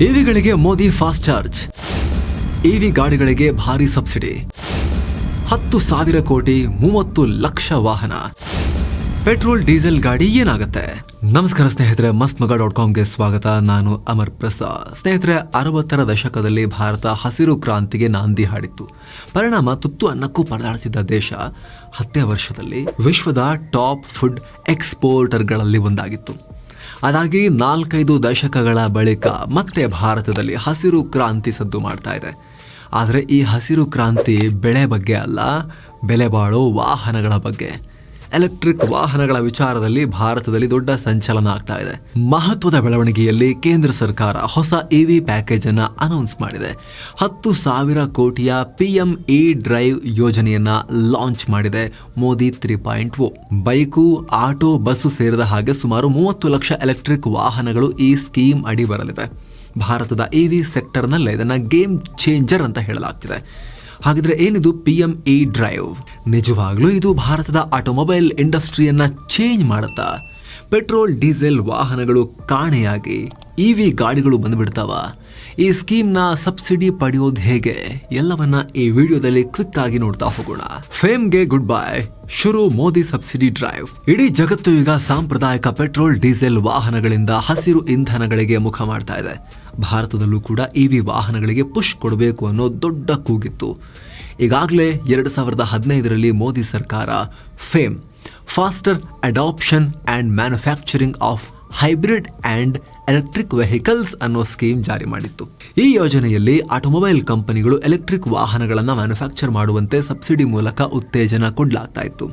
ಇವಿಗಳಿಗೆ Modi fast charge. EV ಗಾಡಿಗಳಿಗೆ ಭಾರಿ subsidy. ಹತ್ತು ಸಾವಿರ ಕೋಟಿ ಮೂವತ್ತು ಲಕ್ಷ ವಾಹನ. ಪೆಟ್ರೋಲ್, ಡೀಸೆಲ್ ಗಾಡಿ ಏನಾಗುತ್ತೆ? ನಮಸ್ಕಾರ ಸ್ನೇಹಿತರೆ ಮಸ್ತ್ ಮಗ ಡಾಟ್ ಕಾಮ್ಗೆ ಸ್ವಾಗತ. ನಾನು ಅಮರ್ ಪ್ರಸಾದ್. ಸ್ನೇಹಿತರೆ, ಅರವತ್ತರ ದಶಕದಲ್ಲಿ ಭಾರತ ಹಸಿರು ಕ್ರಾಂತಿಗೆ ನಾಂದಿ ಹಾಡಿತ್ತು. ಪರಿಣಾಮ ತುತ್ತು ಅನ್ನಕ್ಕೂ ಪರದಾಡಿಸಿದ್ದ ದೇಶ ಹತ್ತೇ ವರ್ಷದಲ್ಲಿ ವಿಶ್ವದ ಟಾಪ್ ಫುಡ್ ಎಕ್ಸ್ಪೋರ್ಟರ್ಗಳಲ್ಲಿ ಒಂದಾಗಿತ್ತು. ಅದಾಗಿ ನಾಲ್ಕೈದು ದಶಕಗಳ ಬಳಿಕ ಮತ್ತೆ ಭಾರತದಲ್ಲಿ ಹಸಿರು ಕ್ರಾಂತಿ ಸದ್ದು ಮಾಡ್ತಾ ಇದೆ. ಆದರೆ ಈ ಹಸಿರು ಕ್ರಾಂತಿ ಬೆಳೆ ಬಗ್ಗೆ ಅಲ್ಲ ಬೆಲೆ ಬಾಳೋ ವಾಹನಗಳ ಬಗ್ಗೆ. ಎಲೆಕ್ಟ್ರಿಕ್ ವಾಹನಗಳ ವಿಚಾರದಲ್ಲಿ ಭಾರತದಲ್ಲಿ ದೊಡ್ಡ ಸಂಚಲನ ಆಗ್ತಾ ಇದೆ. ಮಹತ್ವದ ಬೆಳವಣಿಗೆಯಲ್ಲಿ ಕೇಂದ್ರ ಸರ್ಕಾರ ಹೊಸ ಇವಿ ಪ್ಯಾಕೇಜ್ ಅನ್ನು ಅನೌನ್ಸ್ ಮಾಡಿದೆ. ಹತ್ತು ಸಾವಿರ ಕೋಟಿಯ ಪಿಎಂ ಇ ಡ್ರೈವ್ ಯೋಜನೆಯನ್ನ ಲಾಂಚ್ ಮಾಡಿದೆ Modi three point O bike, auto, bus ಸೇರಿದ ಹಾಗೆ ಸುಮಾರು ಮೂವತ್ತು ಲಕ್ಷ ಎಲೆಕ್ಟ್ರಿಕ್ ವಾಹನಗಳು ಈ ಸ್ಕೀಮ್ ಅಡಿ ಬರಲಿದೆ. ಭಾರತದ ಇವಿ ಸೆಕ್ಟರ್ನಲ್ಲೇ ಇದನ್ನ ಗೇಮ್ ಚೇಂಜರ್ ಅಂತ ಹೇಳಲಾಗ್ತಿದೆ. ಹಾಗಿದ್ರೆ ಏನಿದು ಪಿ ಎಂ ಇ ಡ್ರೈವ್ ನಿಜವಾಗ್ಲೂ ಇದು ಭಾರತದ ಆಟೋಮೊಬೈಲ್ ಇಂಡಸ್ಟ್ರಿಯನ್ನ ಚೇಂಜ್ ಮಾಡುತ್ತಾ? ಪೆಟ್ರೋಲ್, ಡೀಸೆಲ್ ವಾಹನಗಳು ಕಾಣೆಯಾಗಿ ಇ ವಿ ಗಾಡಿಗಳು ಬಂದುಬಿಡ್ತಾವ. ಈ ಸ್ಕೀಮ್ನ ಸಬ್ಸಿಡಿ ಪಡೆಯೋದು ಹೇಗೆ? ಎಲ್ಲವನ್ನ ಈ ವಿಡಿಯೋದಲ್ಲಿ ಕ್ವಿಕ್ ಆಗಿ ನೋಡ್ತಾ ಹೋಗೋಣ. ಫೇಮ್ಗೆ ಗುಡ್ ಬೈ ಶುರು ಮೋದಿ ಸಬ್ಸಿಡಿ ಡ್ರೈವ್ ಇಡೀ ಜಗತ್ತು ಈಗ ಸಾಂಪ್ರದಾಯಿಕ ಪೆಟ್ರೋಲ್, ಡೀಸೆಲ್ ವಾಹನಗಳಿಂದ ಹಸಿರು ಇಂಧನಗಳಿಗೆ ಮುಖ ಮಾಡ್ತಾ ಇದೆ. ಭಾರತದಲ್ಲೂ ಕೂಡ ಇ ವಿ ವಾಹನಗಳಿಗೆ ಪುಷ್ ಕೊಡಬೇಕು ಅನ್ನೋ ದೊಡ್ಡ ಕೂಗಿತ್ತು. ಈಗಾಗಲೇ ಎರಡು ಸಾವಿರದ ಹದಿನೈದರಲ್ಲಿ ಮೋದಿ ಸರ್ಕಾರ FAME faster adoption and manufacturing of hybrid and electric vehicles ಅನ್ನೋ ಸ್ಕೀಮ್ ಜಾರಿ ಮಾಡಿತ್ತು. ಈ ಯೋಜನೆಯಲ್ಲಿ ಆಟೋಮೊಬೈಲ್ ಕಂಪನಿಗಳು ಎಲೆಕ್ಟ್ರಿಕ್ ವಾಹನಗಳನ್ನು ಮ್ಯಾನುಫ್ಯಾಕ್ಚರ್ ಮಾಡುವಂತೆ ಸಬ್ಸಿಡಿ ಮೂಲಕ ಉತ್ತೇಜನ ಕೊಡಲಾಗ್ತಾ ಇತ್ತು.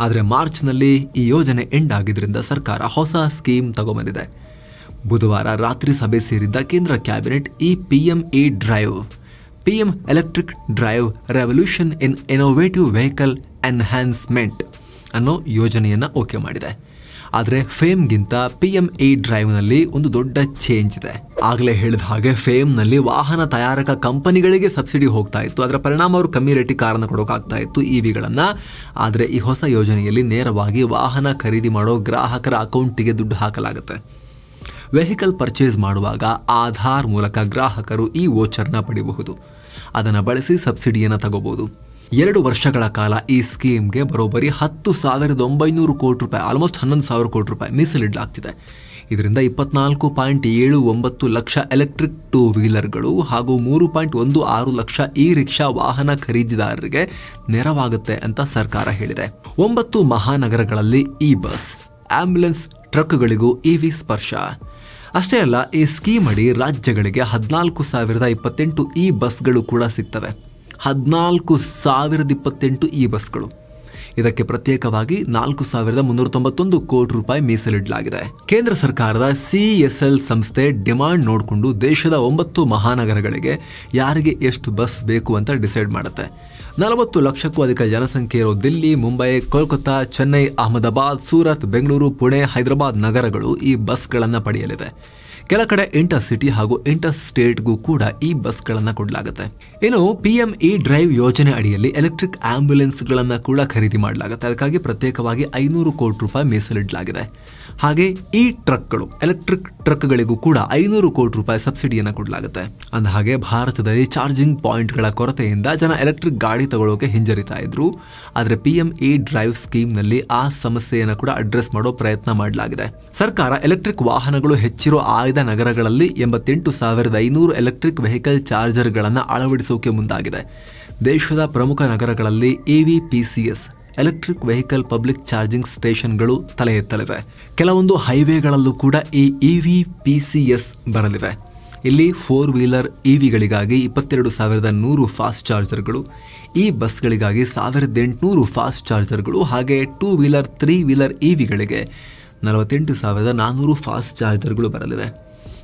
ಆದರೆ ಮಾರ್ಚ್ನಲ್ಲಿ ಈ ಯೋಜನೆ ಎಂಡ್ ಆಗಿದ್ದರಿಂದ ಸರ್ಕಾರ ಹೊಸ ಸ್ಕೀಮ್ ತಗೊಂಬಂದಿದೆ. ಬುಧವಾರ ರಾತ್ರಿ ಸಭೆ ಸೇರಿದ್ದ ಕೇಂದ್ರ ಕ್ಯಾಬಿನೆಟ್ ಈ PM E drive. PM electric drive revolution in innovative vehicle enhancement ಅನ್ನೋ ಯೋಜನೆಯನ್ನು ಓಕೆ ಮಾಡಿದೆ. ಆದರೆ ಫೇಮ್ಗಿಂತ ಪಿ ಎಂ ಎ ಡ್ರೈವ್ನಲ್ಲಿ ಒಂದು ದೊಡ್ಡ ಚೇಂಜ್ ಇದೆ. ಆಗಲೇ ಹೇಳಿದ ಹಾಗೆ ಫೇಮ್ನಲ್ಲಿ ವಾಹನ ತಯಾರಕ ಕಂಪನಿಗಳಿಗೆ ಸಬ್ಸಿಡಿ ಹೋಗ್ತಾ ಇತ್ತು. ಅದರ ಪರಿಣಾಮ ಅವರು ಕಮ್ಮಿ ರೇಟಿಗೆ ಕಾರನ್ನು ಕೊಡೋಕ್ಕಾಗ್ತಾ ಇತ್ತು ವಿಗಳನ್ನು. ಆದರೆ ಈ ಹೊಸ ಯೋಜನೆಯಲ್ಲಿ ನೇರವಾಗಿ ವಾಹನ ಖರೀದಿ ಮಾಡೋ ಗ್ರಾಹಕರ ಅಕೌಂಟಿಗೆ ದುಡ್ಡು ಹಾಕಲಾಗುತ್ತೆ. ವೆಹಿಕಲ್ ಪರ್ಚೇಸ್ ಮಾಡುವಾಗ ಆಧಾರ್ ಮೂಲಕ ಗ್ರಾಹಕರು ಈ ವೋಚರ್ನ ಪಡೆಯಬಹುದು. ಅದನ್ನು ಬಳಸಿ ಸಬ್ಸಿಡಿಯನ್ನು ತಗೋಬಹುದು. ಎರಡು ವರ್ಷಗಳ ಕಾಲ ಈ ಸ್ಕೀಮ್ಗೆ ಬರೋಬ್ಬರಿ ಹತ್ತು ಸಾವಿರದ ಒಂಬೈನೂರು ಕೋಟಿ ರೂಪಾಯಿ ಆಲ್ಮೋಸ್ಟ್ ಹನ್ನೊಂದು ಸಾವಿರ ಕೋಟಿ ರೂಪಾಯಿ ಮೀಸಲಿಡಲಾಗ್ತಿದೆ. ಇದರಿಂದ ಇಪ್ಪತ್ನಾಲ್ಕು ಪಾಯಿಂಟ್ ಏಳು ಒಂಬತ್ತು ಲಕ್ಷ ಎಲೆಕ್ಟ್ರಿಕ್ ಟೂ ವೀಲರ್ಗಳು ಹಾಗೂ ಮೂರು ಪಾಯಿಂಟ್ ಒಂದು ಆರು ಲಕ್ಷ ಇ ರಿಕ್ಷಾ ವಾಹನ ಖರೀದಿದಾರರಿಗೆ ನೆರವಾಗುತ್ತೆ ಅಂತ ಸರ್ಕಾರ ಹೇಳಿದೆ. ಒಂಬತ್ತು ಮಹಾನಗರಗಳಲ್ಲಿ ಇ ಬಸ್, ಆಂಬ್ಯುಲೆನ್ಸ್, ಟ್ರಕ್ಗಳಿಗೂ ಇವಿ ಸ್ಪರ್ಶ. ಅಷ್ಟೇ ಅಲ್ಲ, ಈ ಸ್ಕೀಮ್ ಅಡಿ ರಾಜ್ಯಗಳಿಗೆ ಹದಿನಾಲ್ಕು ಸಾವಿರದ ಇಪ್ಪತ್ತೆಂಟು ಇ ಬಸ್ಗಳು ಕೂಡ ಸಿಗ್ತವೆ. ಹದಿನಾಲ್ಕು ಸಾವಿರದ ಇಪ್ಪತ್ತೆಂಟು ಇ ಬಸ್ಗಳು. ಇದಕ್ಕೆ ಪ್ರತ್ಯೇಕವಾಗಿ ನಾಲ್ಕು ಸಾವಿರದ ಮುನ್ನೂರ ತೊಂಬತ್ತೊಂದು ಕೋಟಿ ರೂಪಾಯಿ ಮೀಸಲಿಡಲಾಗಿದೆ. ಕೇಂದ್ರ ಸರ್ಕಾರದ ಸಿಎಸ್ಎಲ್ ಸಂಸ್ಥೆ ಡಿಮಾಂಡ್ ನೋಡಿಕೊಂಡು ದೇಶದ ಒಂಬತ್ತು ಮಹಾನಗರಗಳಿಗೆ ಯಾರಿಗೆ ಎಷ್ಟು ಬಸ್ ಬೇಕು ಅಂತ ಡಿಸೈಡ್ ಮಾಡುತ್ತೆ. ನಲವತ್ತು ಲಕ್ಷಕ್ಕೂ ಅಧಿಕ ಜನಸಂಖ್ಯೆ ಇರೋ ದಿಲ್ಲಿ, ಮುಂಬೈ ಕೋಲ್ಕತ್ತಾ ಚೆನ್ನೈ, ಅಹಮದಾಬಾದ್, ಸೂರತ್, ಬೆಂಗಳೂರು, ಪುಣೆ, ಹೈದರಾಬಾದ್ ನಗರಗಳು ಈ ಬಸ್ಗಳನ್ನು ಪಡೆಯಲಿವೆ. ಕೆಲ ಕಡೆ ಇಂಟರ್ ಸಿಟಿ ಹಾಗೂ ಇಂಟರ್ ಸ್ಟೇಟ್ಗೂ ಕೂಡ ಈ ಬಸ್ಗಳನ್ನು ಕೊಡಲಾಗುತ್ತೆ. ಇನ್ನು ಪಿಎಂ ಇ ಡ್ರೈವ್ ಯೋಜನೆ ಅಡಿಯಲ್ಲಿ ಎಲೆಕ್ಟ್ರಿಕ್ ಆಂಬ್ಯುಲೆನ್ಸ್ಗಳನ್ನು ಕೂಡ ಖರೀದಿ ಮಾಡಲಾಗುತ್ತೆ. ಅದಕ್ಕಾಗಿ ಪ್ರತ್ಯೇಕವಾಗಿ ಐನೂರು ಕೋಟಿ ರೂಪಾಯಿ ಮೀಸಲಿಡಲಾಗಿದೆ. ಹಾಗೆ ಈ ಟ್ರಕ್ಗಳು, ಎಲೆಕ್ಟ್ರಿಕ್ ಟ್ರಕ್ಗಳಿಗೂ ಕೂಡ ಐನೂರು ಕೋಟಿ ರೂಪಾಯಿ ಸಬ್ಸಿಡಿಯನ್ನು ಕೊಡಲಾಗುತ್ತೆ. ಅಂದ ಹಾಗೆ ಭಾರತದಲ್ಲಿ ಚಾರ್ಜಿಂಗ್ ಪಾಯಿಂಟ್ಗಳ ಕೊರತೆಯಿಂದ ಜನ ಎಲೆಕ್ಟ್ರಿಕ್ ಗಾಡಿ ತಗೊಳ್ಳೋಕೆ ಹಿಂಜರಿತಾ ಇದ್ರು. ಆದರೆ ಪಿ ಎಂ ಇ ಡ್ರೈವ್ ಸ್ಕೀಮ್ನಲ್ಲಿ ಆ ಸಮಸ್ಯೆಯನ್ನು ಕೂಡ ಅಡ್ರೆಸ್ ಮಾಡೋ ಪ್ರಯತ್ನ ಮಾಡಲಾಗಿದೆ. ಸರ್ಕಾರ ಎಲೆಕ್ಟ್ರಿಕ್ ವಾಹನಗಳು ಹೆಚ್ಚಿರೋ ಆಯ್ದ ನಗರಗಳಲ್ಲಿ ಎಂಬತ್ತೆಂಟು ಸಾವಿರದ ಐನೂರು ಎಲೆಕ್ಟ್ರಿಕ್ ವೆಹಿಕಲ್ ಚಾರ್ಜರ್ಗಳನ್ನು ಅಳವಡಿಸೋಕೆ ಮುಂದಾಗಿದೆ. ದೇಶದ ಪ್ರಮುಖ ನಗರಗಳಲ್ಲಿ A V P C PCS electric vehicle public charging ಸ್ಟೇಷನ್ಗಳು ತಲೆ ಎತ್ತಲಿವೆ. ಕೆಲವೊಂದು ಹೈವೇಗಳಲ್ಲೂ ಕೂಡ ಈ ಇವಿ ಪಿಸಿಎಸ್ ಬರಲಿವೆ. ಇಲ್ಲಿ ಫೋರ್ ವೀಲರ್ ಇವಿಗಳಿಗಾಗಿ ಇಪ್ಪತ್ತೆರಡು ಸಾವಿರದ ನೂರು ಫಾಸ್ಟ್ ಚಾರ್ಜರ್ಗಳು ಈ ಬಸ್ಗಳಿಗಾಗಿ ಸಾವಿರದ ಎಂಟುನೂರು ಫಾಸ್ಟ್ ಚಾರ್ಜರ್ಗಳು ಹಾಗೆ ಟೂ ವೀಲರ್ ತ್ರೀ ವೀಲರ್ ಇವಿಗಳಿಗೆ ನಲವತ್ತೆಂಟು ಸಾವಿರದ ನಾನ್ನೂರು ಫಾಸ್ಟ್ ಚಾರ್ಜರ್ಗಳು ಬರಲಿವೆ.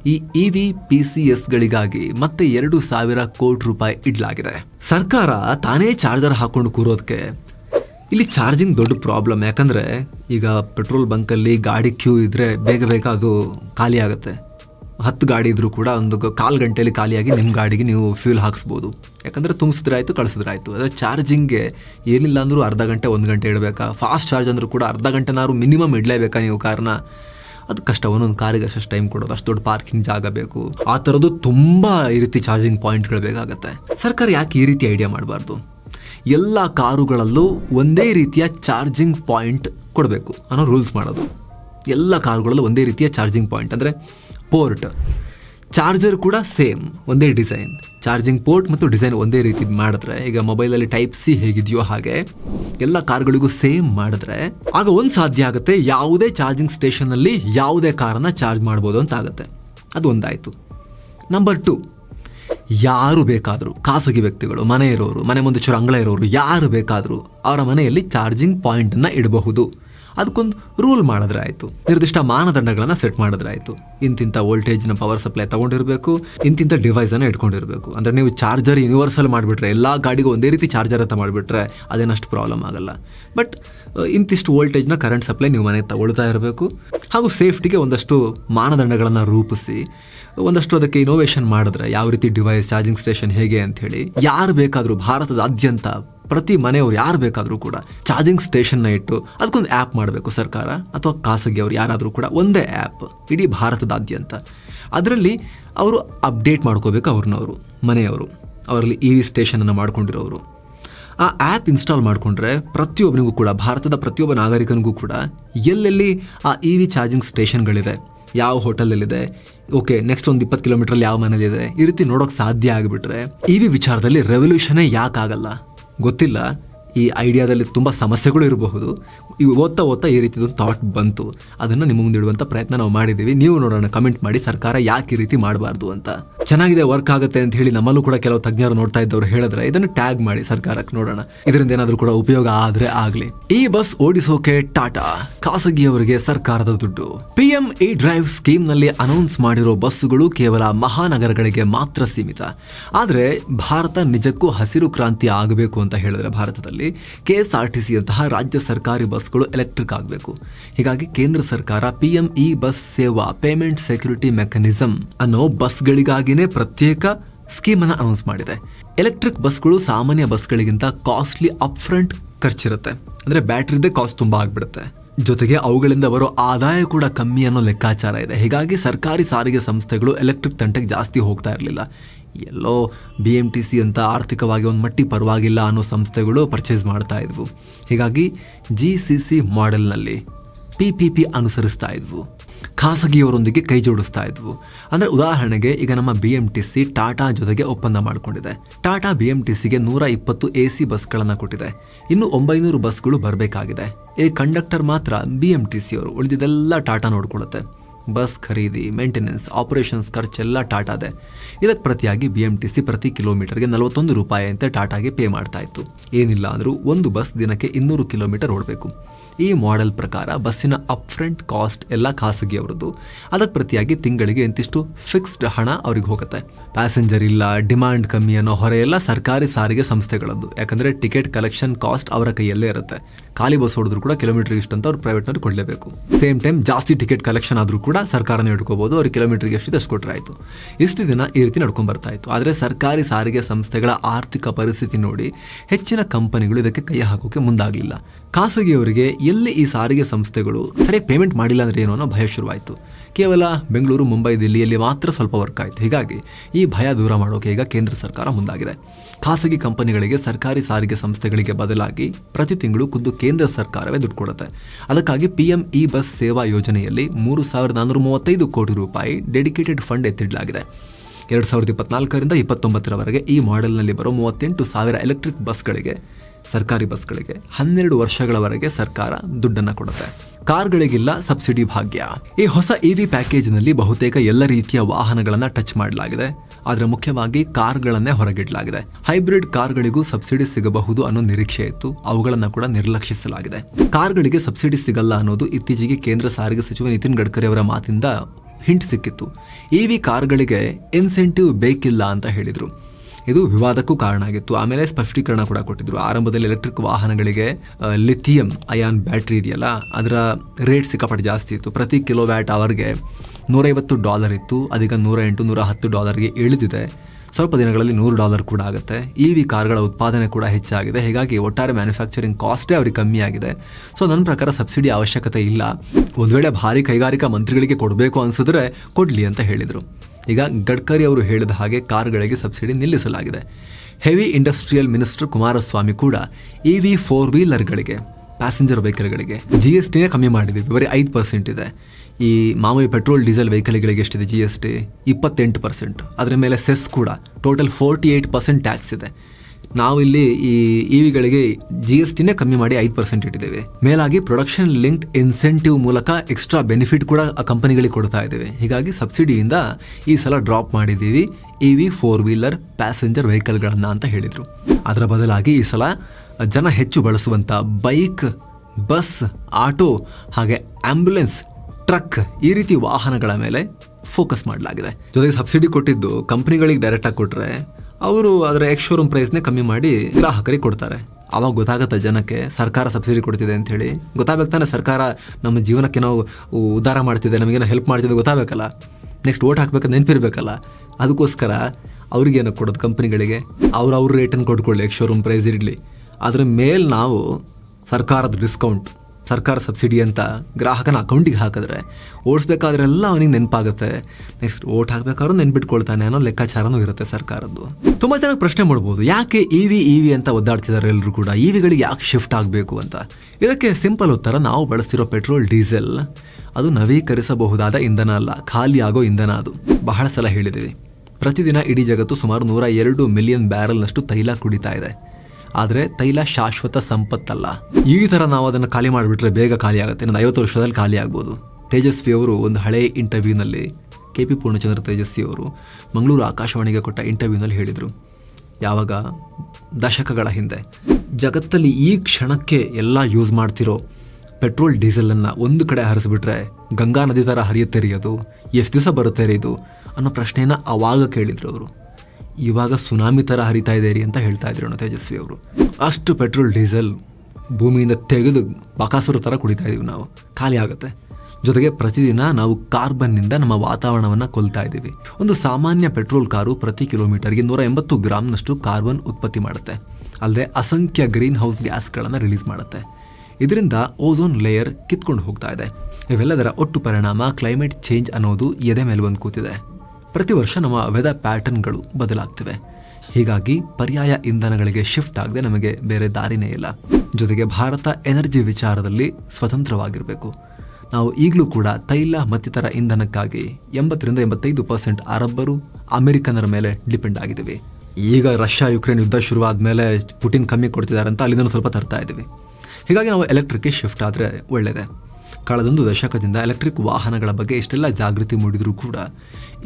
ಈ ಇವಿ ಪಿ ಸಿ ಎಸ್ಗಳಿಗಾಗಿ ಮತ್ತೆ ಎರಡು ಸಾವಿರ ಕೋಟಿ ರೂಪಾಯಿ ಇಡಲಾಗಿದೆ. ಸರ್ಕಾರ ತಾನೇ ಚಾರ್ಜರ್ ಹಾಕೊಂಡು ಕೂರೋದಕ್ಕೆ ಇಲ್ಲಿ ಚಾರ್ಜಿಂಗ್ ದೊಡ್ಡ ಪ್ರಾಬ್ಲಮ್ ಯಾಕಂದರೆ ಈಗ ಪೆಟ್ರೋಲ್ ಬಂಕಲ್ಲಿ ಗಾಡಿ ಕ್ಯೂ ಇದ್ದರೆ ಬೇಗ ಬೇಗ ಅದು ಖಾಲಿ ಆಗುತ್ತೆ. ಹತ್ತು ಗಾಡಿ ಇದ್ದರೂ ಕೂಡ ಒಂದು ಕಾಲು ಗಂಟೆಯಲ್ಲಿ ಖಾಲಿಯಾಗಿ ನಿಮ್ಮ ಗಾಡಿಗೆ ನೀವು ಫ್ಯೂಲ್ ಹಾಕಿಸ್ಬೋದು. ಯಾಕಂದರೆ ತುಂಬಿಸಿದ್ರೆ ಆಯಿತು, ಕಳಿಸಿದ್ರೆ ಆಯಿತು. ಅದೇ ಚಾರ್ಜಿಂಗ್ಗೆ ಏನಿಲ್ಲ ಅಂದರೂ ಅರ್ಧ ಗಂಟೆ, ಒಂದು ಗಂಟೆ ಇಡಬೇಕಾ? ಫಾಸ್ಟ್ ಚಾರ್ಜ್ ಅಂದರೂ ಕೂಡ ಅರ್ಧ ಗಂಟೆನಾದ್ರು ಮಿನಿಮಮ್ ಇಡಲೇಬೇಕಾ ನೀವು ಕಾರ್ನ ಅದು ಕಷ್ಟ. ಒಂದೊಂದು ಕಾರಿಗೆ ಅಷ್ಟು ಟೈಮ್ ಕೊಡೋದು. ಅಷ್ಟು ದೊಡ್ಡ ಪಾರ್ಕಿಂಗ್ ಜಾಗ ಬೇಕು. ಆ ಥರದ್ದು ತುಂಬ ಈ ರೀತಿ ಚಾರ್ಜಿಂಗ್ ಪಾಯಿಂಟ್ಗಳು ಬೇಕಾಗುತ್ತೆ. ಸರ್ಕಾರ ಯಾಕೆ ಈ ರೀತಿ ಐಡಿಯಾ ಮಾಡಬಾರ್ದು? ಎಲ್ಲ ಕಾರುಗಳಲ್ಲೂ ಒಂದೇ ರೀತಿಯ ಚಾರ್ಜಿಂಗ್ ಪಾಯಿಂಟ್ ಕೊಡಬೇಕು. ಅನ್ನೋ ರೂಲ್ಸ್ ಮಾಡೋದು. ಎಲ್ಲ ಕಾರುಗಳಲ್ಲೂ ಒಂದೇ ರೀತಿಯ ಚಾರ್ಜಿಂಗ್ ಪಾಯಿಂಟ್ ಅಂದರೆ ಪೋರ್ಟ್. ಚಾರ್ಜರ್ ಕೂಡ ಸೇಮ್, ಒಂದೇ ಡಿಸೈನ್. ಚಾರ್ಜಿಂಗ್ ಪೋರ್ಟ್ ಮತ್ತು ಡಿಸೈನ್ ಒಂದೇ ರೀತಿ ಮಾಡಿದ್ರೆ, ಈಗ ಮೊಬೈಲಲ್ಲಿ ಟೈಪ್ ಸಿ ಹೇಗಿದೆಯೋ ಹಾಗೆ, ಎಲ್ಲ ಕಾರ್ಗಳಿಗೂ ಸೇಮ್ ಮಾಡಿದ್ರೆ, ಆಗ ಒಂದು ಸಾಧ್ಯ ಆಗುತ್ತೆ, ಯಾವುದೇ ಚಾರ್ಜಿಂಗ್ ಸ್ಟೇಷನಲ್ಲಿ ಯಾವುದೇ ಕಾರನ್ನು ಚಾರ್ಜ್ ಮಾಡ್ಬೋದು ಅಂತ ಆಗುತ್ತೆ. ಅದು ಒಂದಾಯಿತು. ನಂಬರ್ ಟು ಯಾರು ಬೇಕಾದರೂ, ಖಾಸಗಿ ವ್ಯಕ್ತಿಗಳು, ಮನೆ ಇರೋರು, ಮನೆ ಮುಂದೆ ಚೂರು ಅಂಗಳ ಇರೋರು, ಯಾರು ಬೇಕಾದರೂ ಅವರ ಮನೆಯಲ್ಲಿ ಚಾರ್ಜಿಂಗ್ ಪಾಯಿಂಟನ್ನು ಇಡಬಹುದು. ಅದಕ್ಕೊಂದು ರೂಲ್ ಮಾಡಿದ್ರೆ ಆಯಿತು. ನಿರ್ದಿಷ್ಟ ಮಾನದಂಡಗಳನ್ನು ಸೆಟ್ ಮಾಡಿದ್ರೆ ಆಯಿತು. ಇಂತಿಂಥ ವೋಲ್ಟೇಜ್ನ ಪವರ್ ಸಪ್ಲೈ ತೊಗೊಂಡಿರಬೇಕು ಇಂತಿಂಥ ಡಿವೈಸನ್ನು ಇಟ್ಕೊಂಡಿರಬೇಕು. ಅಂದರೆ ನೀವು ಚಾರ್ಜರ್ ಯೂನಿವರ್ಸಲ್ ಮಾಡಿಬಿಟ್ರೆ, ಎಲ್ಲ ಗಾಡಿಗೂ ಒಂದೇ ರೀತಿ ಚಾರ್ಜರ್ ಅಂತ ಮಾಡಿಬಿಟ್ರೆ ಅದೇನಷ್ಟು ಪ್ರಾಬ್ಲಮ್ ಆಗಲ್ಲ. ಬಟ್ ಇಂತಿಷ್ಟು ವೋಲ್ಟೇಜ್ನ ಕರೆಂಟ್ ಸಪ್ಲೈ ನೀವು ಮನೆಗೆ ತಗೊಳ್ತಾ ಇರಬೇಕು. ಹಾಗೂ ಸೇಫ್ಟಿಗೆ ಒಂದಷ್ಟು ಮಾನದಂಡಗಳನ್ನು ರೂಪಿಸಿ ಒಂದಷ್ಟು ಅದಕ್ಕೆ ಇನೋವೇಷನ್ ಮಾಡಿದ್ರೆ ಯಾವ ರೀತಿ ಡಿವೈಸ್ ಚಾರ್ಜಿಂಗ್ ಸ್ಟೇಷನ್ ಹೇಗೆ ಅಂತ ಹೇಳಿ ಯಾರು ಬೇಕಾದರೂ ಭಾರತದಾದ್ಯಂತ ಪ್ರತಿ ಮನೆಯವರು ಯಾರು ಬೇಕಾದರೂ ಕೂಡ ಚಾರ್ಜಿಂಗ್ ಸ್ಟೇಷನ್ನ ಇಟ್ಟು ಅದಕ್ಕೊಂದು ಆ್ಯಪ್ ಮಾಡಬೇಕು ಸರ್ಕಾರ ಅಥವಾ ಖಾಸಗಿಯವರು ಯಾರಾದರೂ ಕೂಡ ಒಂದೇ ಆ್ಯಪ್ ಇಡೀ ಭಾರತದಾದ್ಯಂತ. ಅದರಲ್ಲಿ ಅವರು ಅಪ್ಡೇಟ್ ಮಾಡ್ಕೋಬೇಕು ಅವ್ರನ್ನವರು, ಮನೆಯವರು, ಅವರಲ್ಲಿ ಇ ವಿ ಸ್ಟೇಷನನ್ನು ಮಾಡ್ಕೊಂಡಿರೋರು ಆ ಆ್ಯಪ್ ಇನ್ಸ್ಟಾಲ್ ಮಾಡಿಕೊಂಡ್ರೆ ಪ್ರತಿಯೊಬ್ಬನಿಗೂ ಕೂಡ, ಭಾರತದ ಪ್ರತಿಯೊಬ್ಬ ನಾಗರಿಕನಿಗೂ ಕೂಡ ಎಲ್ಲೆಲ್ಲಿ ಆ ಇ ವಿ ಚಾರ್ಜಿಂಗ್ ಸ್ಟೇಷನ್ಗಳಿವೆ ಯಾವ ಹೋಟೆಲಲ್ಲಿದೆ ಓಕೆ ನೆಕ್ಸ್ಟ್ ಒಂದು ಇಪ್ಪತ್ತು ಕಿಲೋಮೀಟ್ರಲ್ಲಿ ಯಾವ ಮನೇಲಿದೆ ಈ ರೀತಿ ನೋಡೋಕೆ ಸಾಧ್ಯ ಆಗಿಬಿಟ್ರೆ, ಈ ವಿಚಾರದಲ್ಲಿ ರೆವಲ್ಯೂಷನೇ ಆಗಲ್ಲ? ಗೊತ್ತಿಲ್ಲ. ಈ ಐಡಿಯಾದಲ್ಲಿ ತುಂಬ ಸಮಸ್ಯೆಗಳು ಇರಬಹುದು. ಇವು ಓದ್ತಾ ಓದ್ತಾ ಈ ರೀತಿದೊಂದು ಥಾಟ್ ಬಂತು. ಅದನ್ನು ನಿಮ್ಮ ಮುಂದೆ ಇಡುವಂಥ ಪ್ರಯತ್ನ ನಾವು ಮಾಡಿದ್ದೀವಿ. ನೀವು ನೋಡೋಣ ಕಮೆಂಟ್ ಮಾಡಿ ಸರ್ಕಾರ ಯಾಕೆ ಈ ರೀತಿ ಮಾಡಬಾರ್ದು ಅಂತ. ಚೆನ್ನಾಗಿದೆ ವರ್ಕ್ ಆಗುತ್ತೆ ಅಂತ ಹೇಳಿ ನಮ್ಮಲ್ಲೂ ಕೂಡ ಕೆಲವು ತಜ್ಞರು ನೋಡ್ತಾ ಇದ್ದವರು ಹೇಳಿದ್ರೆ ಇದನ್ನು ಟ್ಯಾಗ್ ಮಾಡಿ ಸರ್ಕಾರಕ್ಕೆ ನೋಡೋಣ. ಇದರಿಂದ ಏನಾದರೂ ಕೂಡ ಉಪಯೋಗ ಆದ್ರೆ ಆಗ್ಲಿ. ಈ ಬಸ್ ಓಡಿಸೋಕೆ ಟಾಟಾ, ಖಾಸಗಿಯವರಿಗೆ ಸರ್ಕಾರದ ದುಡ್ಡು. ಪಿಎಂ ಇ ಡ್ರೈವ್ ಸ್ಕೀಮ್ನಲ್ಲಿ ಅನೌನ್ಸ್ ಮಾಡಿರೋ ಬಸ್ಸುಗಳು ಕೇವಲ ಮಹಾನಗರಗಳಿಗೆ ಮಾತ್ರ ಸೀಮಿತ. ಆದರೆ ಭಾರತ ನಿಜಕ್ಕೂ ಹಸಿರು ಕ್ರಾಂತಿ ಆಗಬೇಕು ಅಂತ ಹೇಳಿದ್ರೆ ಭಾರತದಲ್ಲಿ ಕೆಎಸ್ಆರ್ಟಿಸಿ ಅಂತಹ ರಾಜ್ಯ ಸರ್ಕಾರಿ ಬಸ್ಗಳು ಎಲೆಕ್ಟ್ರಿಕ್ ಆಗಬೇಕು. ಹೀಗಾಗಿ ಕೇಂದ್ರ ಸರ್ಕಾರ PM E bus Sewa payment security mechanism ಅನ್ನೋ ಬಸ್ಗಳಿಗಾಗಿನೇ ಪ್ರತ್ಯೇಕ ಸ್ಕೀಮ್ ಅನ್ನು ಅನೌನ್ಸ್ ಮಾಡಿದೆ. ಎಲೆಕ್ಟ್ರಿಕ್ ಬಸ್ಗಳು ಸಾಮಾನ್ಯ ಬಸ್ಗಳಿಗಿಂತ ಕಾಸ್ಟ್ಲಿ ಅಪ್ ಫ್ರಂಟ್ ಖರ್ಚಿರುತ್ತೆ. ಅಂದ್ರೆ ಬ್ಯಾಟ್ರಿದೇ ಕಾಸ್ಟ್ ತುಂಬಾ ಆಗ್ಬಿಡುತ್ತೆ. ಜೊತೆಗೆ ಅವುಗಳಿಂದ ಬರೋ ಆದಾಯ ಕೂಡ ಕಮ್ಮಿ ಅನ್ನೋ ಲೆಕ್ಕಾಚಾರ ಇದೆ. ಹೀಗಾಗಿ ಸರ್ಕಾರಿ ಸಾರಿಗೆ ಸಂಸ್ಥೆಗಳು ಎಲೆಕ್ಟ್ರಿಕ್ ತಂಟೆಗೆ ಜಾಸ್ತಿ ಹೋಗ್ತಾ ಇರಲಿಲ್ಲ. ಎಲ್ಲೋ ಬಿ ಎಂ ಟಿ ಸಿ ಅಂತ ಆರ್ಥಿಕವಾಗಿ ಒಂದು ಮಟ್ಟಿ ಪರವಾಗಿಲ್ಲ ಅನ್ನೋ ಸಂಸ್ಥೆಗಳು ಪರ್ಚೇಸ್ ಮಾಡ್ತಾ ಇದ್ವು. ಹೀಗಾಗಿ ಜಿ ಸಿ ಸಿ ಮಾಡೆಲ್ನಲ್ಲಿ ಪಿ ಪಿ ಪಿ ಅನುಸರಿಸ್ತಾ ಇದ್ವು. ಖಾಸಗಿಯವರೊಂದಿಗೆ ಕೈ ಜೋಡಿಸ್ತಾ ಇದ್ವು. ಅಂದರೆ ಉದಾಹರಣೆಗೆ ಈಗ ನಮ್ಮ B M T C Tata ಜೊತೆಗೆ ಒಪ್ಪಂದ ಮಾಡಿಕೊಂಡಿದೆ. ಟಾಟಾ ಬಿ ಎಂ ಟಿ ಸಿಗೆ ನೂರ ಇಪ್ಪತ್ತು ಎ ಸಿ ಬಸ್ಗಳನ್ನು ಕೊಟ್ಟಿದೆ. ಇನ್ನು ಒಂಬೈನೂರು ಬಸ್ಗಳು ಬರಬೇಕಾಗಿದೆ. ಈ ಕಂಡಕ್ಟರ್ ಮಾತ್ರ ಬಿ ಎಂ ಟಿ ಸಿಯವರು ಉಳಿದಿದ್ದೆಲ್ಲ ಟಾಟಾ ನೋಡ್ಕೊಳ್ಳುತ್ತೆ. ಬಸ್ ಖರೀದಿ ಮೇಂಟೆನೆನ್ಸ್ ಆಪರೇಷನ್ಸ್ ಖರ್ಚೆಲ್ಲ ಟಾಟಾದೆ. ಇದಕ್ಕೆ ಪ್ರತಿಯಾಗಿ ಬಿ ಎಂ ಟಿ ಸಿ ಪ್ರತಿ ಕಿಲೋಮೀಟರ್ಗೆ ನಲವತ್ತೊಂದು ರೂಪಾಯಿ ಅಂತ ಟಾಟಾಗೆ ಪೇ ಮಾಡ್ತಾ ಇತ್ತು. ಏನಿಲ್ಲ ಅಂದರೂ ಒಂದು ಬಸ್ ದಿನಕ್ಕೆ ಇನ್ನೂರು ಕಿಲೋಮೀಟರ್ ಓಡಬೇಕು. ಈ ಮಾಡೆಲ್ ಪ್ರಕಾರ ಬಸ್ಸಿನ ಅಪ್ ಫ್ರಂಟ್ ಕಾಸ್ಟ್ ಎಲ್ಲ ಖಾಸಗಿಯವರದ್ದು ಅದಕ್ಕೆ ಪ್ರತಿಯಾಗಿ ತಿಂಗಳಿಗೆ ಇಂತಿಷ್ಟು ಫಿಕ್ಸ್ಡ್ ಹಣ ಅವ್ರಿಗೆ ಹೋಗುತ್ತೆ. ಪ್ಯಾಸೆಂಜರ್ ಇಲ್ಲ ಡಿಮ್ಯಾಂಡ್ ಕಮ್ಮಿ ಅನ್ನೋ ಹೊರೆ ಎಲ್ಲ ಸರ್ಕಾರಿ ಸಾರಿಗೆ ಸಂಸ್ಥೆಗಳದ್ದು. ಯಾಕಂದರೆ ಟಿಕೆಟ್ ಕಲೆಕ್ಷನ್ ಕಾಸ್ಟ್ ಅವರ ಕೈಯಲ್ಲೇ ಇರುತ್ತೆ. ಖಾಲಿ ಬಸ್ ಹೊಡೆದ್ರು ಕೂಡ ಕಿಲೋಮೀಟರ್ ಇಷ್ಟು ಅಂತ ಅವ್ರು ನಲ್ಲಿ ಕೊಡಲೇಬೇಕು. ಸೇಮ್ ಟೈಮ್ ಜಾಸ್ತಿ ಟಿಕೆಟ್ ಕಲೆಕ್ಷನ್ ಆದರೂ ಕೂಡ ಸರ್ಕಾರನೇ ಇಟ್ಕೋಬಹುದು ಅವ್ರಿಗೆ ಕಿಲೋಮೀಟರ್ಗೆ ಎಷ್ಟು ಅಷ್ಟು ಕೊಟ್ಟರೆ ಆಯಿತು. ಇಷ್ಟು ದಿನ ಈ ರೀತಿ ನಡ್ಕೊಂಡು ಬರ್ತಾ ಇತ್ತು. ಆದರೆ ಸರ್ಕಾರಿ ಸಾರಿಗೆ ಸಂಸ್ಥೆಗಳ ಆರ್ಥಿಕ ಪರಿಸ್ಥಿತಿ ನೋಡಿ ಹೆಚ್ಚಿನ ಕಂಪನಿಗಳು ಇದಕ್ಕೆ ಕೈ ಹಾಕೋಕೆ ಮುಂದಾಗಲಿಲ್ಲ. ಖಾಸಗಿಯವರಿಗೆ ಎಲ್ಲಿ ಈ ಸಾರಿಗೆ ಸಂಸ್ಥೆಗಳು ಸರಿಯಾಗಿ ಪೇಮೆಂಟ್ ಮಾಡಿಲ್ಲ ಅಂದ್ರೆ ಏನೋ ಅನ್ನೋ ಭಯ ಶುರುವಾಯಿತು. ಕೇವಲ ಬೆಂಗಳೂರು, ಮುಂಬೈ, ದಿಲ್ಲಿಯಲ್ಲಿ ಮಾತ್ರ ಸ್ವಲ್ಪ ವರ್ಕ್ ಆಯಿತು. ಹೀಗಾಗಿ ಈ ಭಯ ದೂರ ಮಾಡೋಕೆ ಈಗ ಕೇಂದ್ರ ಸರ್ಕಾರ ಮುಂದಾಗಿದೆ. ಖಾಸಗಿ ಕಂಪನಿಗಳಿಗೆ ಸರ್ಕಾರಿ ಸಾರಿಗೆ ಸಂಸ್ಥೆಗಳಿಗೆ ಬದಲಾಗಿ ಪ್ರತಿ ತಿಂಗಳು ಖುದ್ದು ಕೇಂದ್ರ ಸರ್ಕಾರವೇ ದುಡ್ಡು ಕೊಡುತ್ತೆ. ಅದಕ್ಕಾಗಿ ಪಿಎಂ ಇ ಬಸ್ ಸೇವಾ ಯೋಜನೆಯಲ್ಲಿ ಮೂರು ಸಾವಿರದ ನಾನ್ನೂರ ಮೂವತ್ತೈದು ಕೋಟಿ ರೂಪಾಯಿ ಡೆಡಿಕೇಟೆಡ್ ಫಂಡ್ ಎತ್ತಿಡಲಾಗಿದೆ. ಎರಡು ಸಾವಿರದ ಇಪ್ಪತ್ನಾಲ್ಕರಿಂದ ಇಪ್ಪತ್ತೊಂಬತ್ತರವರೆಗೆ ಈ ಮಾಡೆಲ್ನಲ್ಲಿ ಬರೋ ಮೂವತ್ತೆಂಟು ಸಾವಿರ ಎಲೆಕ್ಟ್ರಿಕ್ ಬಸ್ಗಳಿಗೆ, ಸರ್ಕಾರಿ ಬಸ್ಗಳಿಗೆ ಹನ್ನೆರಡು ವರ್ಷಗಳವರೆಗೆ ಸರ್ಕಾರ ದುಡ್ಡನ್ನು ಕೊಡುತ್ತೆ. ಕಾರ್ಗಳಿಗಿಲ್ಲ ಸಬ್ಸಿಡಿ ಭಾಗ್ಯ. ಈ ಹೊಸ ಇವಿ ಪ್ಯಾಕೇಜ್ನಲ್ಲಿ ಬಹುತೇಕ ಎಲ್ಲ ರೀತಿಯ ವಾಹನಗಳನ್ನು ಟಚ್ ಮಾಡಲಾಗಿದೆ. ಆದರೆ ಮುಖ್ಯವಾಗಿ ಕಾರ್ಗಳನ್ನೇ ಹೊರಗಿಡಲಾಗಿದೆ. ಹೈಬ್ರಿಡ್ ಕಾರ್ಗಳಿಗೂ ಸಬ್ಸಿಡಿ ಸಿಗಬಹುದು ಅನ್ನೋ ನಿರೀಕ್ಷೆ ಇತ್ತು. ಅವುಗಳನ್ನು ಕೂಡ ನಿರ್ಲಕ್ಷಿಸಲಾಗಿದೆ. ಕಾರ್ಗಳಿಗೆ ಸಬ್ಸಿಡಿ ಸಿಗಲ್ಲ ಅನ್ನೋದು ಇತ್ತೀಚೆಗೆ ಕೇಂದ್ರ ಸಾರಿಗೆ ಸಚಿವ ನಿತಿನ್ ಗಡ್ಕರಿ ಅವರ ಮಾತಿಂದ ಹಿಂಟ್ ಸಿಕ್ಕಿತ್ತು. ಇವಿ ಕಾರ್ಗಳಿಗೆ ಇನ್ಸೆಂಟಿವ್ ಬೇಕಿಲ್ಲ ಅಂತ ಹೇಳಿದರು. ಇದು ವಿವಾದಕ್ಕೂ ಕಾರಣ ಆಗಿತ್ತು. ಆಮೇಲೆ ಸ್ಪಷ್ಟೀಕರಣ ಕೂಡ ಕೊಟ್ಟಿದ್ರು. ಆರಂಭದಲ್ಲಿ ಎಲೆಕ್ಟ್ರಿಕ್ ವಾಹನಗಳಿಗೆ ಲಿಥಿಯಂ ಅಯಾನ್ ಬ್ಯಾಟ್ರಿ ಇದೆಯಲ್ಲ, ಅದರ ರೇಟ್ ಸಿಕ್ಕಾಪಟ್ಟೆ ಜಾಸ್ತಿ ಇತ್ತು. ಪ್ರತಿ ಕಿಲೋ ವ್ಯಾಟ್ ಅವರ್ಗೆ ನೂರೈವತ್ತು ಡಾಲರ್ ಇತ್ತು. ಅದೀಗ ನೂರ ಎಂಟು ನೂರ ಹತ್ತು ಡಾಲರ್ಗೆ ಇಳಿದಿದೆ. ಸ್ವಲ್ಪ ದಿನಗಳಲ್ಲಿ ನೂರು ಡಾಲರ್ ಕೂಡ ಆಗುತ್ತೆ. ಇ ವಿ ಕಾರ್ಗಳ ಉತ್ಪಾದನೆ ಕೂಡ ಹೆಚ್ಚಾಗಿದೆ. ಹೀಗಾಗಿ ಒಟ್ಟಾರೆ ಮ್ಯಾನುಫ್ಯಾಕ್ಚರಿಂಗ್ ಕಾಸ್ಟೇ ಅವ್ರಿಗೆ ಕಮ್ಮಿ ಆಗಿದೆ. ಸೊ ನನ್ನ ಪ್ರಕಾರ ಸಬ್ಸಿಡಿ ಅವಶ್ಯಕತೆ ಇಲ್ಲ. ಒಂದು ವೇಳೆ ಭಾರಿ ಕೈಗಾರಿಕಾ ಮಂತ್ರಿಗಳಿಗೆ ಕೊಡಬೇಕು ಅನಿಸಿದ್ರೆ ಕೊಡಲಿ ಅಂತ ಹೇಳಿದರು. ಈಗ ಗಡ್ಕರಿ ಅವರು ಹೇಳಿದ ಹಾಗೆ ಕಾರ್ಗಳಿಗೆ ಸಬ್ಸಿಡಿ ನಿಲ್ಲಿಸಲಾಗಿದೆ. ಹೆವಿ ಇಂಡಸ್ಟ್ರಿಯಲ್ ಮಿನಿಸ್ಟರ್ ಕುಮಾರಸ್ವಾಮಿ ಕೂಡ ಇ ವಿ ಫೋರ್ ವೀಲರ್ಗಳಿಗೆ, ಪ್ಯಾಸೆಂಜರ್ ವೆಹಿಕಲ್ಗಳಿಗೆ ಜಿ ಎಸ್ ಟಿನೇ ಕಮ್ಮಿ ಮಾಡಿದ್ದೀವಿ ಬರೀ ಐದು ಪರ್ಸೆಂಟ್ ಇದೆ. ಈ ಮಾಮೂಲಿ ಪೆಟ್ರೋಲ್, ಡೀಸೆಲ್ ವೆಹಿಕಲ್ಗಳಿಗೆ ಎಷ್ಟಿದೆ? ಜಿ ಎಸ್ ಟಿ ಇಪ್ಪತ್ತೆಂಟು ಪರ್ಸೆಂಟ್. ಅದರ ಮೇಲೆ ಸೆಸ್ ಕೂಡ. Total forty eight percent tax ಇದೆ. ನಾವು ಇಲ್ಲಿ ಈ ಇವಿಗಳಿಗೆ ವಿಗಳಿಗೆ ಜಿ ಎಸ್ ಟಿನೇ ಕಮ್ಮಿ ಮಾಡಿ ಐದು ಪರ್ಸೆಂಟ್ ಇಟ್ಟಿದ್ದೇವೆ. ಮೇಲಾಗಿ ಪ್ರೊಡಕ್ಷನ್ ಲಿಂಕ್ಡ್ ಇನ್ಸೆಂಟಿವ್ ಮೂಲಕ ಎಕ್ಸ್ಟ್ರಾ ಬೆನಿಫಿಟ್ ಕೂಡ ಆ ಕಂಪನಿಗಳಿಗೆ ಕೊಡ್ತಾ ಇದ್ದೇವೆ. ಹೀಗಾಗಿ ಸಬ್ಸಿಡಿಯಿಂದ ಈ ಸಲ ಡ್ರಾಪ್ ಮಾಡಿದ್ದೀವಿ. E V four wheeler passenger ವೆಹಿಕಲ್ಗಳನ್ನು ಅಂತ ಹೇಳಿದರು. ಅದರ ಬದಲಾಗಿ ಈ ಸಲ ಜನ ಹೆಚ್ಚು ಬಳಸುವಂಥ ಬೈಕ್ ಬಸ್ ಆಟೋ ಹಾಗೆ ಆಂಬ್ಯುಲೆನ್ಸ್ ಟ್ರಕ್ ಈ ರೀತಿ ವಾಹನಗಳ ಮೇಲೆ ಫೋಕಸ್ ಮಾಡಲಾಗಿದೆ. ಜೊತೆಗೆ ಸಬ್ಸಿಡಿ ಕೊಟ್ಟಿದ್ದು ಕಂಪ್ನಿಗಳಿಗೆ ಡೈರೆಕ್ಟಾಗಿ ಕೊಟ್ಟರೆ ಅವರು ಅದರ ಎಕ್ಸ್ ಶೋರೂಮ್ ಪ್ರೈಸ್ನೇ ಕಮ್ಮಿ ಮಾಡಿ ಗ್ರಾಹಕರಿಗೆ ಕೊಡ್ತಾರೆ. ಅವಾಗ ಗೊತ್ತಾಗುತ್ತೆ ಜನಕ್ಕೆ ಸರ್ಕಾರ ಸಬ್ಸಿಡಿ ಕೊಡ್ತಿದೆ ಅಂತ ಹೇಳಿ. ತಾನೆ ಸರ್ಕಾರ ನಮ್ಮ ಜೀವನಕ್ಕೆ ನಾವು ಉದ್ಧಾರ ಮಾಡ್ತಿದೆ, ನಮಗೇನೋ ಹೆಲ್ಪ್ ಮಾಡ್ತಿದೆ ಗೊತ್ತಾಗಬೇಕಲ್ಲ. ನೆಕ್ಸ್ಟ್ ಓಟ್ ಹಾಕ್ಬೇಕಂತ ನೆನಪಿರ್ಬೇಕಲ್ಲ. ಅದಕ್ಕೋಸ್ಕರ ಅವ್ರಿಗೇನೋ ಕೊಡೋದು ಕಂಪ್ನಿಗಳಿಗೆ ಅವ್ರು, ಅವ್ರ ರೇಟನ್ನು ಕೊಟ್ಕೊಳ್ಳಿ ಎಕ್ಸ್ ಶೋರೂಮ್ ಪ್ರೈಸ್ ಇರಲಿ. ಅದ್ರ ಮೇಲೆ ನಾವು ಸರ್ಕಾರದ ಡಿಸ್ಕೌಂಟ್ ಸರ್ಕಾರ ಸಬ್ಸಿಡಿ ಅಂತ ಗ್ರಾಹಕನ ಅಕೌಂಟಿಗೆ ಹಾಕಿದ್ರೆ ಓಡಿಸ್ಬೇಕಾದ್ರೆಲ್ಲ ಅವನಿಗೆ ನೆನಪಾಗುತ್ತೆ. ನೆಕ್ಸ್ಟ್ ಓಟ್ ಹಾಕಬೇಕಾದ್ರೂ ನೆನ್ಪಿಟ್ಕೊಳ್ತಾನೆ ಅನ್ನೋ ಲೆಕ್ಕಾಚಾರನೂ ಇರುತ್ತೆ ಸರ್ಕಾರದ್ದು. ತುಂಬ ಜನ ಪ್ರಶ್ನೆ ಮಾಡ್ಬೋದು, ಯಾಕೆ ಇ ವಿ ಇ ವಿ ಅಂತ ಒದ್ದಾಡ್ತಿದ್ದಾರೆ ಎಲ್ಲರೂ ಕೂಡ? ಇ ವಿಗಳಿಗೆ ಯಾಕೆ ಶಿಫ್ಟ್ ಆಗಬೇಕು ಅಂತ? ಇದಕ್ಕೆ ಸಿಂಪಲ್ ಉತ್ತರ, ನಾವು ಬಳಸ್ತಿರೋ ಪೆಟ್ರೋಲ್, ಡೀಸೆಲ್, ಅದು ನವೀಕರಿಸಬಹುದಾದ ಇಂಧನ ಅಲ್ಲ, ಖಾಲಿ ಆಗೋ ಇಂಧನ ಅದು. ಬಹಳ ಸಲ ಹೇಳಿದ್ದೀವಿ. ಪ್ರತಿದಿನ ಇಡೀ ಜಗತ್ತು ಸುಮಾರು ನೂರ ಎರಡು ಮಿಲಿಯನ್ ಬ್ಯಾರಲ್ನಷ್ಟು ತೈಲ ಕುಡಿತಾ ಇದೆ. ಆದರೆ ತೈಲ ಶಾಶ್ವತ ಸಂಪತ್ತಲ್ಲ. ಈ ಥರ ನಾವು ಅದನ್ನು ಖಾಲಿ ಮಾಡಿಬಿಟ್ರೆ ಬೇಗ ಖಾಲಿ ಆಗುತ್ತೆ. ಇನ್ನೊಂದು ಐವತ್ತು ವರ್ಷದಲ್ಲಿ ಖಾಲಿ ಆಗ್ಬೋದು. ತೇಜಸ್ವಿ ಅವರು ಒಂದು ಹಳೆಯ ಇಂಟರ್ವ್ಯೂನಲ್ಲಿ ಕೆ ಪಿ ಪೂರ್ಣಚಂದ್ರ ತೇಜಸ್ವಿ ಅವರು ಮಂಗಳೂರು ಆಕಾಶವಾಣಿಗೆ ಕೊಟ್ಟ ಇಂಟರ್ವ್ಯೂನಲ್ಲಿ ಹೇಳಿದರು. ಯಾವಾಗ? ದಶಕಗಳ ಹಿಂದೆ. ಜಗತ್ತಲ್ಲಿ ಈ ಕ್ಷಣಕ್ಕೆ ಎಲ್ಲ ಯೂಸ್ ಮಾಡ್ತಿರೋ ಪೆಟ್ರೋಲ್, ಡೀಸೆಲನ್ನು ಒಂದು ಕಡೆ ಹರಿಸ್ಬಿಟ್ರೆ ಗಂಗಾ ನದಿ ಥರ ಹರಿಯುತ್ತೆ ರೀ ಅದು. ಎಷ್ಟು ದಿವಸ ಬರುತ್ತೆ ರೀ ಇದು ಅನ್ನೋ ಪ್ರಶ್ನೆಯನ್ನು ಅವಾಗ ಕೇಳಿದರು ಅವರು. ಇವಾಗ ಸುನಾಮಿ ಥರ ಹರಿತಾ ಇದೆ ರೀ ಅಂತ ಹೇಳ್ತಾ ಇದ್ರು ತೇಜಸ್ವಿ ಅವರು. ಅಷ್ಟು ಪೆಟ್ರೋಲ್, ಡೀಸೆಲ್ ಭೂಮಿಯಿಂದ ತೆಗೆದು ಬಕಾಸುರ ಥರ ಕುಡಿತಾ ಇದೀವಿ ನಾವು. ಖಾಲಿ ಆಗುತ್ತೆ. ಜೊತೆಗೆ ಪ್ರತಿದಿನ ನಾವು ಕಾರ್ಬನ್ನಿಂದ ನಮ್ಮ ವಾತಾವರಣವನ್ನು ಕೊಲ್ತಾ ಇದ್ದೀವಿ ಒಂದು ಸಾಮಾನ್ಯ ಪೆಟ್ರೋಲ್ ಕಾರು ಪ್ರತಿ ಕಿಲೋಮೀಟರ್ಗೆ ನೂರ ಎಂಬತ್ತು ಗ್ರಾಮ್ನಷ್ಟು ಕಾರ್ಬನ್ ಉತ್ಪತ್ತಿ ಮಾಡುತ್ತೆ. ಅಲ್ಲದೆ ಅಸಂಖ್ಯ ಗ್ರೀನ್ ಹೌಸ್ ಗ್ಯಾಸ್ಗಳನ್ನು ರಿಲೀಸ್ ಮಾಡುತ್ತೆ. ಇದರಿಂದ ಓಝೋನ್ ಲೇಯರ್ ಕಿತ್ಕೊಂಡು ಹೋಗ್ತಾ ಇದೆ. ಇವೆಲ್ಲದರ ಒಟ್ಟು ಪರಿಣಾಮ ಕ್ಲೈಮೇಟ್ ಚೇಂಜ್ ಅನ್ನೋದು ಎದೆ ಮೇಲೆ ಬಂದು ಕೂತಿದೆ. ಪ್ರತಿ ವರ್ಷ ನಮ್ಮ ವೆದರ್ ಪ್ಯಾಟರ್ನ್ಗಳು ಬದಲಾಗ್ತಿವೆ. ಹೀಗಾಗಿ ಪರ್ಯಾಯ ಇಂಧನಗಳಿಗೆ ಶಿಫ್ಟ್ ಆಗದೆ ನಮಗೆ ಬೇರೆ ದಾರಿನೇ ಇಲ್ಲ. ಜೊತೆಗೆ ಭಾರತ ಎನರ್ಜಿ ವಿಚಾರದಲ್ಲಿ ಸ್ವತಂತ್ರವಾಗಿರಬೇಕು. ನಾವು ಈಗಲೂ ಕೂಡ ತೈಲ ಮತ್ತಿತರ ಇಂಧನಕ್ಕಾಗಿ ಎಂಬತ್ತರಿಂದ ಎಂಬತ್ತೈದು ಪರ್ಸೆಂಟ್ ಅರಬ್ಬರು ಅಮೆರಿಕನರ ಮೇಲೆ ಡಿಪೆಂಡ್ ಆಗಿದ್ದೀವಿ. ಈಗ ರಷ್ಯಾ ಯುಕ್ರೇನ್ ಯುದ್ಧ ಶುರುವಾದ ಮೇಲೆ ಪುಟಿನ್ ಕಮ್ಮಿ ಕೊಡ್ತಿದ್ದಾರೆ ಅಂತ ಅಲ್ಲಿಂದ ಸ್ವಲ್ಪ ತರ್ತಾ ಇದ್ದೀವಿ. ಹೀಗಾಗಿ ನಾವು ಎಲೆಕ್ಟ್ರಿಕ್ಗೆ ಶಿಫ್ಟ್ ಆದರೆ ಒಳ್ಳೆಯದೇ ಕಳೆದೊಂದು ದಶಕದಿಂದ ಎಲೆಕ್ಟ್ರಿಕ್ ವಾಹನಗಳ ಬಗ್ಗೆ ಇಷ್ಟೆಲ್ಲ ಜಾಗೃತಿ ಮೂಡಿದರೂ ಕೂಡ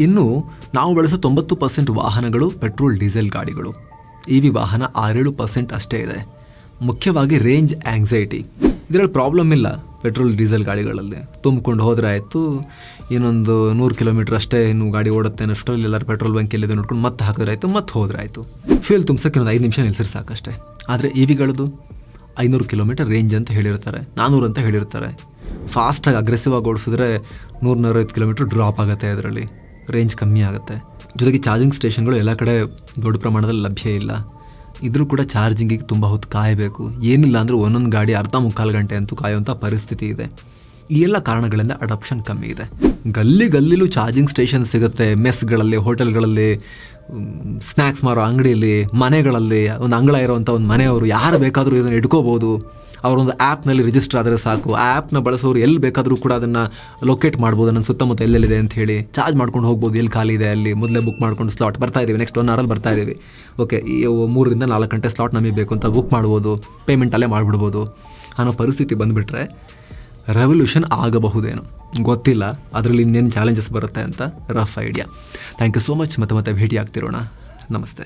ಇನ್ನು ನಾವು ಬಳಸೋ ತೊಂಬತ್ತು ಪರ್ಸೆಂಟ್ ವಾಹನಗಳು ಪೆಟ್ರೋಲ್ ಡೀಸೆಲ್ ಗಾಡಿಗಳು. ಇ ವಿ ವಾಹನ ಆರೇಳು ಪರ್ಸೆಂಟ್ ಅಷ್ಟೇ ಇದೆ. ಮುಖ್ಯವಾಗಿ ರೇಂಜ್ ಆಂಗ್ಸೈಟಿ ಇದರಲ್ಲಿ ಪ್ರಾಬ್ಲಮ್ ಇಲ್ಲ ಪೆಟ್ರೋಲ್ ಡೀಸೆಲ್ ಗಾಡಿಗಳಲ್ಲಿ. ತುಂಬಿಕೊಂಡು ಹೋದರೆ ಆಯಿತು. ಇನ್ನೊಂದು ನೂರು ಕಿಲೋಮೀಟರ್ ಅಷ್ಟೇ ಇನ್ನು ಗಾಡಿ ಓಡುತ್ತೆ ಅಷ್ಟರಲ್ಲಿ ಎಲ್ಲರೂ ಪೆಟ್ರೋಲ್ ಬಂಕ್ ಎಲ್ಲಿದೆ ನೋಡ್ಕೊಂಡು ಮತ್ತೆ ಹಾಕಿದ್ರೆ ಆಯಿತು, ಮತ್ತೆ ಹೋದ್ರೆ ಆಯಿತು. ಫ್ಯೂಲ್ ತುಂಬಿಸೋಕೆ ಒಂದು ಐದು ನಿಮಿಷ ನಿಲ್ಸಿದ್ರೆ ಸಾಕಷ್ಟೇ. ಆದರೆ ಇ ವಿಗಳದ್ದು ಐನೂರು ಕಿಲೋಮೀಟರ್ ರೇಂಜ್ ಅಂತ ಹೇಳಿರ್ತಾರೆ ನಾನ್ನೂರು ಅಂತ ಹೇಳಿರ್ತಾರೆ. ಫಾಸ್ಟಾಗಿ ಅಗ್ರೆಸಿವ್ ಆಗಿ ಓಡಿಸಿದ್ರೆ ನೂರು ನೂರೈವತ್ತು ಕಿಲೋಮೀಟರ್ ಡ್ರಾಪ್ ಆಗುತ್ತೆ ಅದರಲ್ಲಿ, ರೇಂಜ್ ಕಮ್ಮಿ ಆಗುತ್ತೆ. ಜೊತೆಗೆ ಚಾರ್ಜಿಂಗ್ ಸ್ಟೇಷನ್ಗಳು ಎಲ್ಲ ಕಡೆ ದೊಡ್ಡ ಪ್ರಮಾಣದಲ್ಲಿ ಲಭ್ಯ ಇಲ್ಲ. ಇದ್ರೂ ಕೂಡ ಚಾರ್ಜಿಂಗಿಗೆ ತುಂಬ ಹೊತ್ತು ಕಾಯಬೇಕು. ಏನಿಲ್ಲ ಅಂದರೆ ಒಂದೊಂದು ಗಾಡಿ ಅರ್ಧ ಮುಕ್ಕಾಲು ಗಂಟೆ ಅಂತೂ ಕಾಯುವಂಥ ಪರಿಸ್ಥಿತಿ ಇದೆ. ಈ ಎಲ್ಲ ಕಾರಣಗಳಿಂದ ಅಡಾಪ್ಷನ್ ಕಮ್ಮಿ ಇದೆ. ಗಲ್ಲಿ ಗಲ್ಲಿಲೂ ಚಾರ್ಜಿಂಗ್ ಸ್ಟೇಷನ್ ಸಿಗುತ್ತೆ ಮೆಸ್ಗಳಲ್ಲಿ ಹೋಟೆಲ್ಗಳಲ್ಲಿ ಸ್ನ್ಯಾಕ್ಸ್ ಮಾರೋ ಅಂಗಡಿಯಲ್ಲಿ, ಮನೆಗಳಲ್ಲಿ, ಒಂದು ಅಂಗಳ ಇರುವಂಥ ಒಂದು ಮನೆಯವರು ಯಾರು ಬೇಕಾದರೂ ಇದನ್ನು ಇಟ್ಕೋಬೋದು. ಅವರೊಂದು ಆ್ಯಪ್ನಲ್ಲಿ ರಿಜಿಸ್ಟರ್ ಆದರೆ ಸಾಕು. ಆ ಆ್ಯಪ್ನ ಬಳಸೋರು ಎಲ್ಲಿ ಬೇಕಾದರೂ ಕೂಡ ಅದನ್ನು ಲೊಕೇಟ್ ಮಾಡ್ಬೋದು. ನನ್ನ ಸುತ್ತಮುತ್ತ ಎಲ್ಲೆಲ್ಲಿದೆ ಅಂತ ಹೇಳಿ ಚಾರ್ಜ್ ಮಾಡ್ಕೊಂಡು ಹೋಗ್ಬೋದು. ಎಲ್ಲಿ ಖಾಲಿ ಇದೆ ಅಲ್ಲಿ ಮೊದಲೇ ಬುಕ್ ಮಾಡ್ಕೊಂಡು ಸ್ಲಾಟ್ ಬರ್ತಾ ಇದ್ದೀವಿ. ನೆಕ್ಸ್ಟ್ ಒನ್ ಅವರಲ್ಲಿ ಬರ್ತಾ ಇದ್ದೀವಿ. ಓಕೆ ಈ ಮೂರರಿಂದ ನಾಲ್ಕು ಗಂಟೆ ಸ್ಲಾಟ್ ನಮಗೆ ಬೇಕು ಅಂತ ಬುಕ್ ಮಾಡ್ಬೋದು. ಪೇಮೆಂಟ್ ಅಲ್ಲೇ ಮಾಡಿಬಿಡ್ಬೋದು. ಅನ್ನೋ ಪರಿಸ್ಥಿತಿ ಬಂದುಬಿಟ್ರೆ ರೆವಲ್ಯೂಷನ್ ಆಗಬಹುದೇನು. ಗೊತ್ತಿಲ್ಲ, ಅದರಲ್ಲಿ ಇನ್ನೇನು ಚಾಲೆಂಜಸ್ ಬರುತ್ತೆ ಅಂತ rough idea thank you so much ಮತ್ತೆ ಮತ್ತೆ ಭೇಟಿ ಆಗ್ತಿರೋಣ ನಮಸ್ತೆ.